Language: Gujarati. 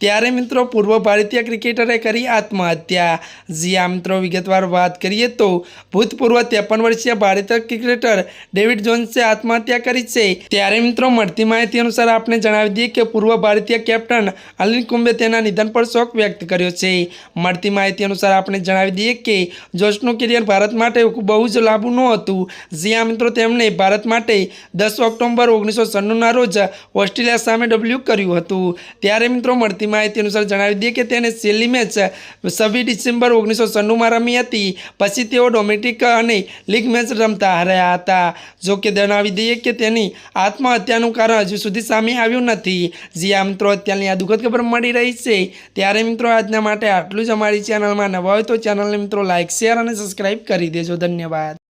ત્યારે મિત્રો પૂર્વ ભારતીય ક્રિકેટરે કરી આત્મહત્યા. જી આ મિત્રો, વિગતવાર વાત કરીએ તો ભૂતપૂર્વ ત્રેપન વર્ષીય ભારતીય ક્રિકેટર ડેવિડ જોન્સે આત્મહત્યા કરી છે. ત્યારે મિત્રો મળતી માહિતી અનુસાર આપને જણાવી દઈએ કે પૂર્વ ભારતીય કેપ્ટન અનિલ કુંબે તેના નિધન પર શોક વ્યક્ત કર્યો છે. મળતી માહિતી અનુસાર આપણે જણાવી દઈએ કે જોશનું કેરિયર ભારત માટે બહુ જ લાંબુ હતું. આ મિત્રો, તેમણે ભારત માટે દસ ઓક્ટોબર ઓગણીસો સન્નુના રોજ ઓસ્ટ્રેલિયા સામે ડબલ્યુ કર્યું હતું. ત્યારે મિત્રો મળતી માહિતી અનુસાર જણાવી દઈએ કે તેને છેલ્લી મેચ છવ્વીસ ડિસેમ્બર ઓગણીસો સન્નુમાં રમી હતી. પછી તેઓ ડોમેટિક અને લીગ મેચ રમતા હાર્યા હતા. જો કે જણાવી દઈએ કે તેની આત્મહત્યાનું કારણ હજુ સુધી સામે આવ્યું નથી. જ્યાં મિત્રો, અત્યારની આ દુઃખદ ખબર મળી રહી છે. ત્યારે મિત્રો, આજના માટે આટલું જ અમારી ચેનલમાં નવા હોય તો ચેનલને મિત્રો લાઇક શેર અને સબસ્ક્રાઈબ કરી દેજો. ધન્યવાદ.